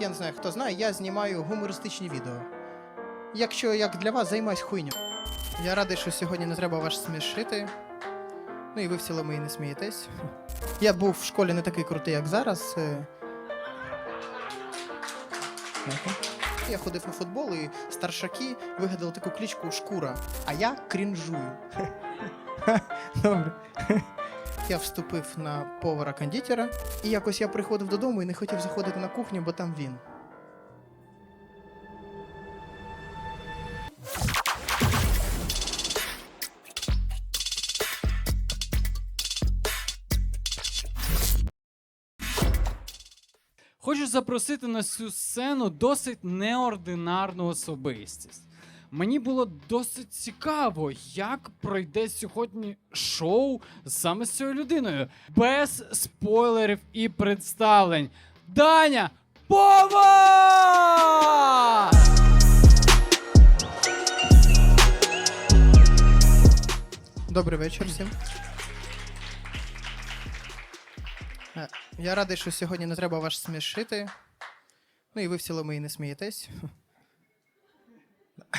Я не знаю, хто знає, я знімаю гумористичні відео. Якщо як для вас займаюсь хуйню. Я радий, що сьогодні не треба вас смішити. Ну і ви в цілому і не смієтесь. Я був в школі не такий крутий, як зараз. е. Я ходив на футбол, і старшаки вигадали таку кличку шкура, а я крінжую. Добре. Я вступив на повара кондитера, і якось я приходив додому і не хотів заходити на кухню, бо там він. Хочу запросити на цю сцену досить неординарну особистість. Мені було досить цікаво, як пройде сьогодні шоу саме з цією людиною. Без спойлерів і представлень. Даня Пова! Добрий вечір всім. Е, Я радий, що сьогодні не треба вас смішити. Ну і ви в цілому і не смієтесь.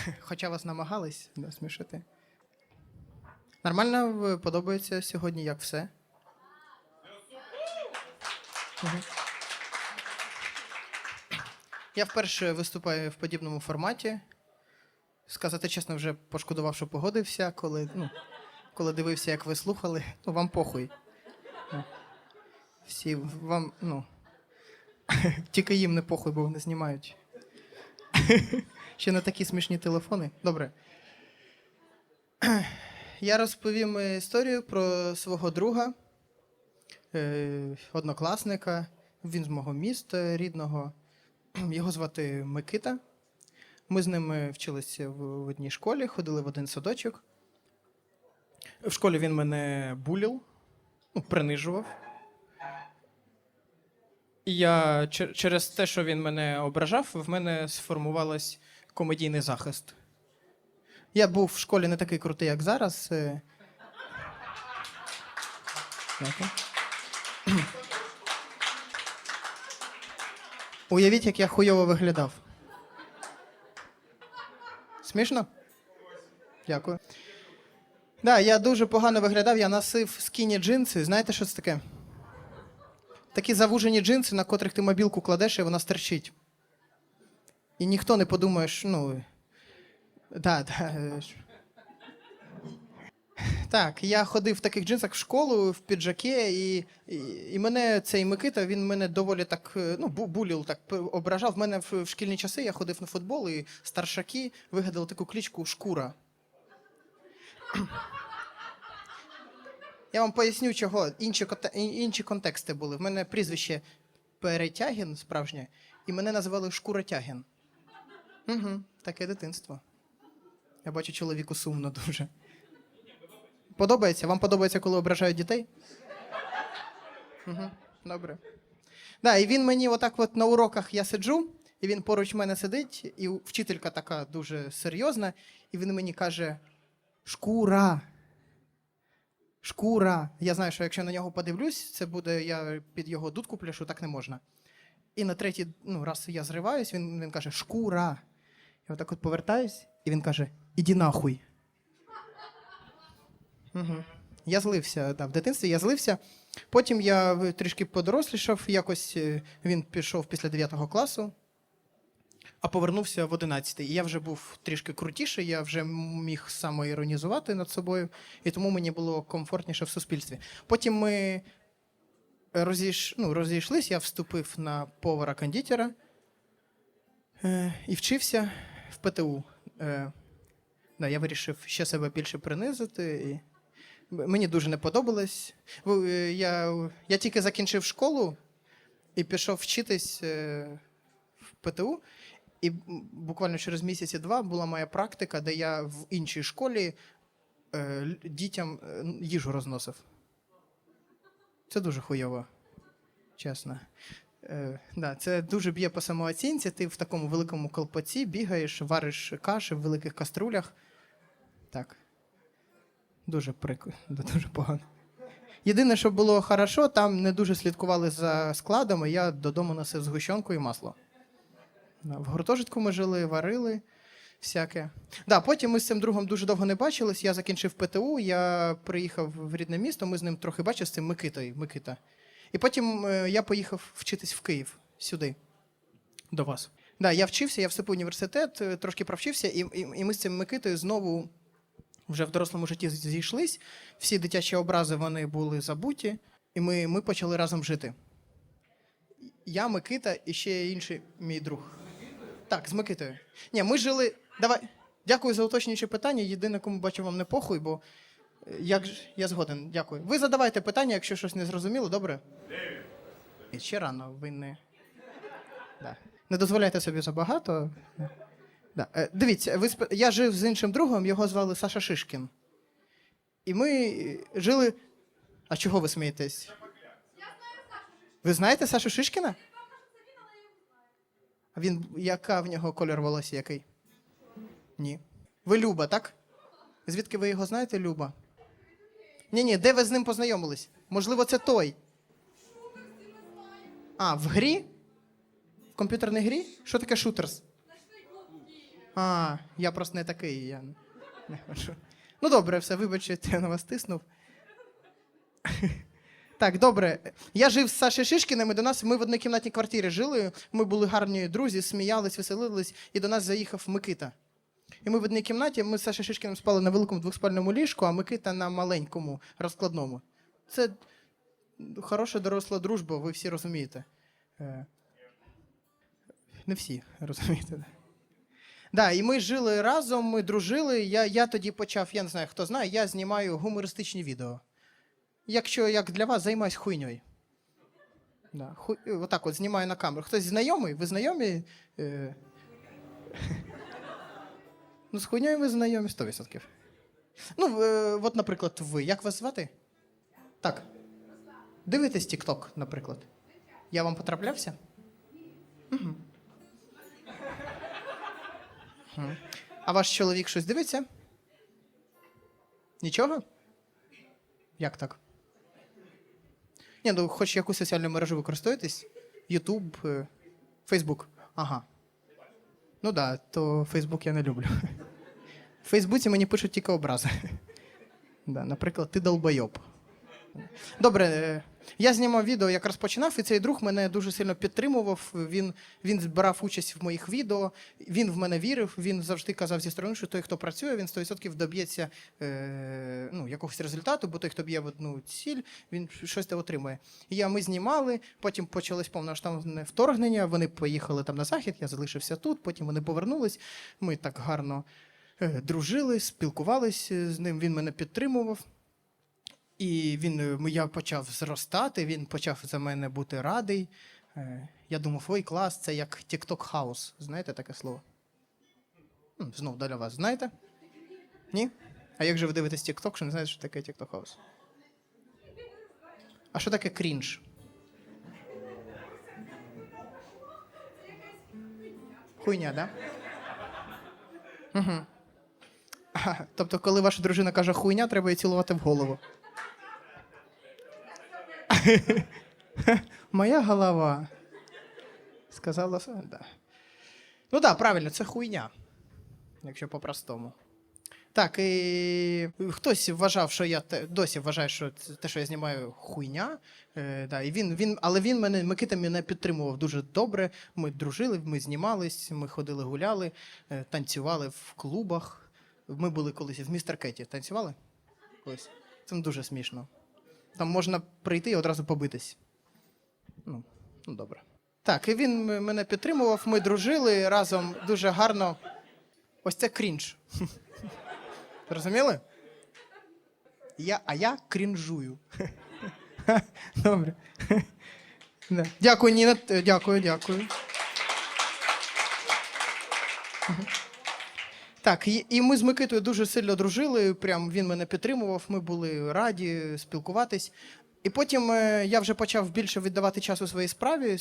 Хоча вас намагались да, смішити. Нормально подобається сьогодні, як все. Я вперше виступаю в подібному форматі. Сказати чесно, вже пошкодував, що погодився, коли, ну, коли дивився, як ви слухали, ну вам похуй. Ну, Всі вам, ну. Тільки їм не похуй, бо вони знімають. Ще на такі смішні телефони. Добре. Я розповім історію про свого друга, е, однокласника. Він з мого міста рідного. Його звати Микита. Ми з ним е, вчилися в одній школі, ходили в один садочок. В школі він мене булів, ну, принижував. І я через те, що він мене ображав, в мене сформувалось комедійний захист. Я був в школі не такий крутий, як зараз. е. Уявіть, як я хуйово виглядав. Смішно? Дякую. Да, я дуже погано виглядав, я носив скіні джинси. Знаєте, що це таке? Такі завужені джинси, на котрих ти мобілку кладеш, і вона стерчить. І ніхто не подумає, що, ну. Да, да. Так, я ходив в таких джинсах в школу, в піджаке, і, і, і мене цей Микита, він мене доволі так, ну, бу- булів, так ображав. В мене в, в шкільні часи я ходив на футбол, і старшаки вигадали таку кличку Шкура. Я вам поясню, чого. Інші, інші контексти були. В мене прізвище Перетягін справжнє, і мене називали Шкуротягін. Угу, таке дитинство. Я бачу чоловіку сумно дуже. Подобається? Вам подобається, коли ображають дітей? Угу, добре. Да, і він мені отак от на уроках я сиджу, і він поруч мене сидить, і вчителька така дуже серйозна, і він мені каже: Шкура. Шкура. Я знаю, що якщо на нього подивлюсь, це буде я під його дудку пляшу, так не можна. І на третій ну, раз я зриваюсь, він, він каже: Шкура. Я отак от повертаюсь, і він каже: Іди нахуй. Угу. Я злився, да, в дитинстві я злився. Потім я трішки подорослішав, якось е, він пішов після 9 класу, а повернувся в 11. І я вже був трішки крутіший, я вже міг самоіронізувати над собою, і тому мені було комфортніше в суспільстві. Потім ми розійш... ну, розійшлись, я вступив на повара кондитера е, і вчився в ПТУ. Е, да, я вирішив ще себе більше принизити. І... Мені дуже не подобалось. Е, Я, я тільки закінчив школу і пішов вчитись е, в ПТУ. І буквально через місяці два була моя практика, де я в іншій школі е, дітям їжу розносив. Це дуже хуйово, чесно. Е, да, це дуже б'є по самооцінці. Ти в такому великому колпаці бігаєш, вариш каші в великих каструлях. Так. Дуже прикольно, дуже погано. Єдине, що було хорошо, там не дуже слідкували за складами, я додому носив згущенку і масло. В гуртожитку ми жили, варили всяке. Да, потім ми з цим другом дуже довго не бачились. Я закінчив ПТУ, я приїхав в рідне місто, ми з ним трохи бачили з цим Микитою. Микита. І потім е, я поїхав вчитись в Київ сюди, до вас. Да, я вчився, я вступив в університет, е, трошки провчився, і, і, і ми з цим Микитою знову вже в дорослому житті зійшлись. Всі дитячі образи вони були забуті, і ми, ми почали разом жити. Я, Микита і ще інший мій друг. Так, з Микитою. Ні, ми жили. Давай. Дякую за уточнююче питання. Єдине, кому бачу, вам не похуй, бо як ж я згоден, дякую. Ви задавайте питання, якщо щось не зрозуміло, добре? І ще рано, ви не. Да. Не дозволяйте собі забагато. Да. Е, Дивіться, ви сп... я жив з іншим другом, його звали Саша Шишкін. І ми е, жили. А чого ви смієтесь? Ви знаєте Сашу Шишкіна? А він, яка в нього колір волосся який? Ні. Ви Люба, так? Звідки ви його знаєте, Люба? Ні, ні, де ви з ним познайомились? Можливо, це той. А, в грі? В комп'ютерній грі? Що таке шутерс? А, я просто не такий, я не хочу. Ну добре, все, вибачте, я на вас тиснув. Так, добре. Я жив з Сашею Шишкіним, і до нас ми в однокімнатній квартирі жили. Ми були гарні друзі, сміялись, веселились, і до нас заїхав Микита. І ми в одній кімнаті, ми з Сашею Шишкіним спали на великому двоспальному ліжку, а Микита на маленькому розкладному. Це хороша доросла дружба, ви всі розумієте. Е, Не всі розумієте. Да. Да, і ми жили разом, ми дружили. Я, я тоді почав, я не знаю, хто знає, я знімаю гумористичні відео. Якщо як для вас займаюсь хуйньою. Да, хуй, отак от знімаю на камеру. Хтось знайомий? Ви знайомі? Е... Ну, з хуйньою ви знайомі 100%. Ну, е, от, наприклад, ви. Як вас звати? Так. Дивитесь TikTok, наприклад. Я вам потраплявся? Угу. А ваш чоловік щось дивиться? Нічого? Як так? Ні, ну хоч яку соціальну мережу ви користуєтесь? Ютуб, е, Фейсбук. Ага. Ну да, то Фейсбук я не люблю. В Фейсбуці мені пишуть тільки образи. Да, наприклад, ти долбойоб. Добре, е, я знімав відео, як розпочинав, і цей друг мене дуже сильно підтримував. Він, він брав участь в моїх відео, він в мене вірив, він завжди казав зі сторони, що той, хто працює, він 100% доб'ється е, ну, якогось результату, бо той, хто б'є в одну ціль, він щось отримує. І я, ми знімали, потім почалось повноштабне вторгнення, вони поїхали там на захід, я залишився тут, потім вони повернулись. Ми так гарно дружили, спілкувалися з ним, він мене підтримував. І він, е, я почав зростати, він почав за мене бути радий. Е, Я думав, ой, клас, це як TikTok House. Знаєте таке слово? Знов для вас. Знаєте? Ні? А як же ви дивитесь TikTok, що не знаєте, що таке TikTok House? А що таке крінж? Хуйня, да? Угу. Тобто, коли ваша дружина каже хуйня, треба її цілувати в голову. Моя голова. Сказала. Да. Ну так, да, правильно, це хуйня. Якщо по-простому. Так, і хтось вважав, що я досі вважає, що те, що я знімаю, хуйня. Е, да, і він, він, але він мене, Микита мене підтримував дуже добре. Ми дружили, ми знімались, ми ходили, гуляли, е, танцювали в клубах. Ми були колись в містер Кеті. Танцювали? Колись. Це дуже смішно. Там можна прийти і одразу побитись. Ну, ну добре. Так, і він мене підтримував, ми дружили разом дуже гарно. Ось це крінж. Зрозуміли? Я, а я крінжую. Добре. Дякую, Ніна. Т- Дякую, дякую. Так, і, ми з Микитою дуже сильно дружили. Прям він мене підтримував, ми були раді спілкуватись. І потім е, я вже почав більше віддавати часу своїй справі,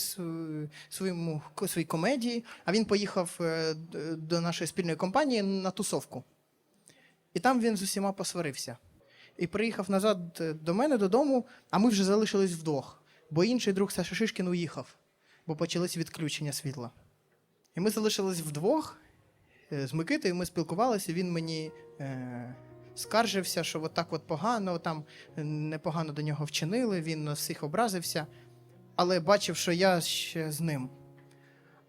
своєму своїй комедії. А він поїхав е, до нашої спільної компанії на тусовку. І там він з усіма посварився. І приїхав назад е, до мене додому, а ми вже залишились вдвох. Бо інший друг Саша Шишкін уїхав, бо почалися відключення світла. І ми залишились вдвох е, з Микитою, ми спілкувалися, він мені е, скаржився, що от так от погано, там е, непогано до нього вчинили, він на всіх образився, але бачив, що я ще з ним.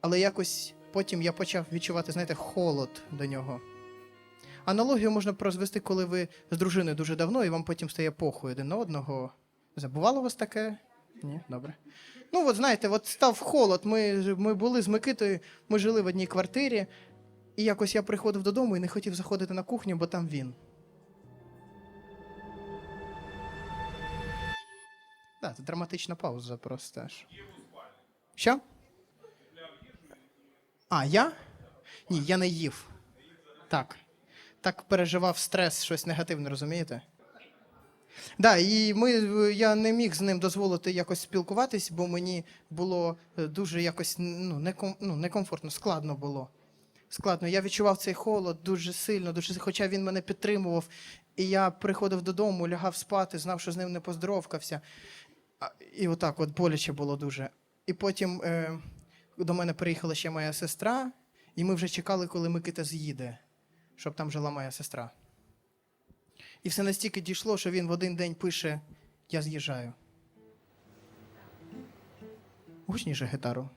Але якось потім я почав відчувати, знаєте, холод до нього. Аналогію можна розвести, коли ви з дружиною дуже давно, і вам потім стає похуй один на одного. Забувало вас таке? Ні, добре. Ну, от знаєте, от став холод. Ми, ми були з Микитою, ми жили в одній квартирі, і якось я приходив додому і не хотів заходити на кухню, бо там він. Так, це драматична пауза просто аж. Що? А, я? Ні, я не їв. Так. Так переживав стрес, щось негативне, розумієте? Да, і ми, я не міг з ним дозволити якось спілкуватись, бо мені було е, дуже якось ну, неком, ну, некомфортно, складно було. Складно. Я відчував цей холод дуже сильно, дуже, хоча він мене підтримував. І я приходив додому, лягав спати, знав, що з ним не поздоровкався. І отак от боляче було дуже. І потім е, до мене приїхала ще моя сестра, і ми вже чекали, коли Микита з'їде, щоб там жила моя сестра. І все настільки дійшло, що він в один день пише: Я з'їжджаю. Гучніше гітару.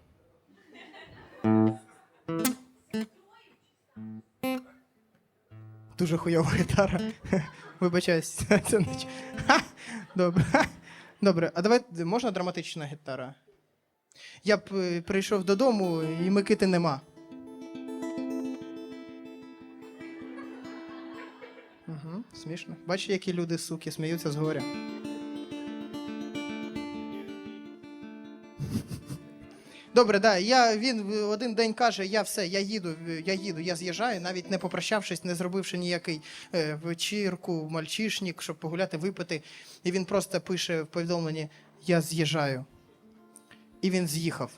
Дуже хуйова гітара. Вибачаюсь, це не! Добре. Добре, а давай можна драматична гітара? Я б е, прийшов додому, і Микити нема. Угу, смішно. Бачиш, які люди, суки, сміються з горя. Добре, да. Я, він один день каже: я все, я їду, я їду, я з'їжджаю, навіть не попрощавшись, не зробивши ніякий е, вечірку, мальчишник, щоб погуляти, випити. І він просто пише в повідомленні: Я з'їжджаю. І він з'їхав.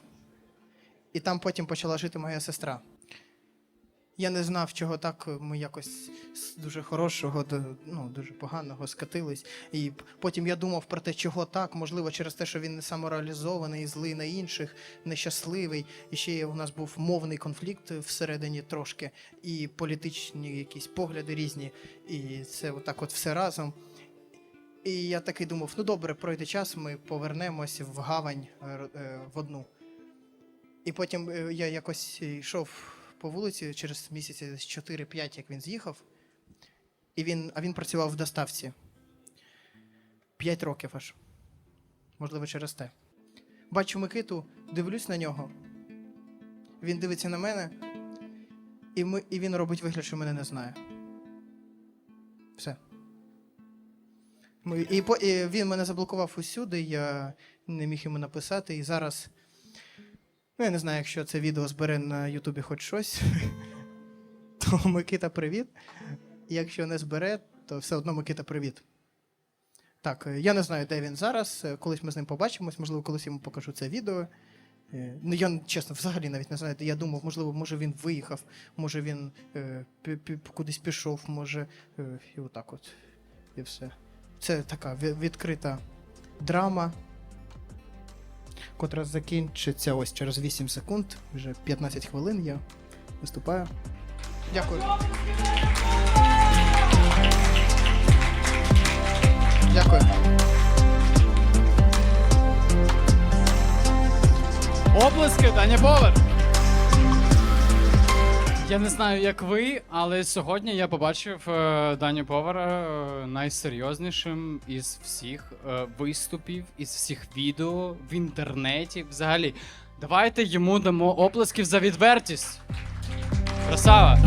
І там потім почала жити моя сестра. Я не знав, чого так ми якось з дуже хорошого до ну, дуже поганого скатились. І потім я думав про те, чого так, можливо, через те, що він не самореалізований, злий на інших, нещасливий. І ще у нас був мовний конфлікт всередині трошки, і політичні якісь погляди різні. І це отак от все разом. І я такий думав: ну добре, пройде час, ми повернемось в гавань е, е, в одну. І потім е, я якось йшов по вулиці через місяці 4-5, як він з'їхав. І він, а він працював в доставці. 5 років аж. Можливо, через те. Бачу Микиту, дивлюсь на нього. Він дивиться на мене, і, ми, і він робить вигляд, що мене не знає. Все. Ми, і, і він мене заблокував усюди, я не міг йому написати, і зараз. Ну, я не знаю, якщо це відео збере на Ютубі хоч щось, то Микита, привіт. Якщо не збере, то все одно Микита, привіт. Так, е, я не знаю, де він зараз. е, Колись ми з ним побачимось, можливо, колись йому покажу це відео. Е, Ну, я чесно, взагалі навіть не знаю. Я думав, можливо, може він виїхав, може він е, пі- пі- кудись пішов, може. Е, і отак от. І все. Це така відкрита драма, котра закінчиться ось через 8 секунд. Вже 15 хвилин я виступаю. Дякую. Дякую. Оплески, Таня Повер! Я не знаю, як ви, але сьогодні я побачив е, Дані Повара е, найсерйознішим із всіх е, виступів, із всіх відео в інтернеті. Взагалі, давайте йому дамо оплесків за відвертість. Красава!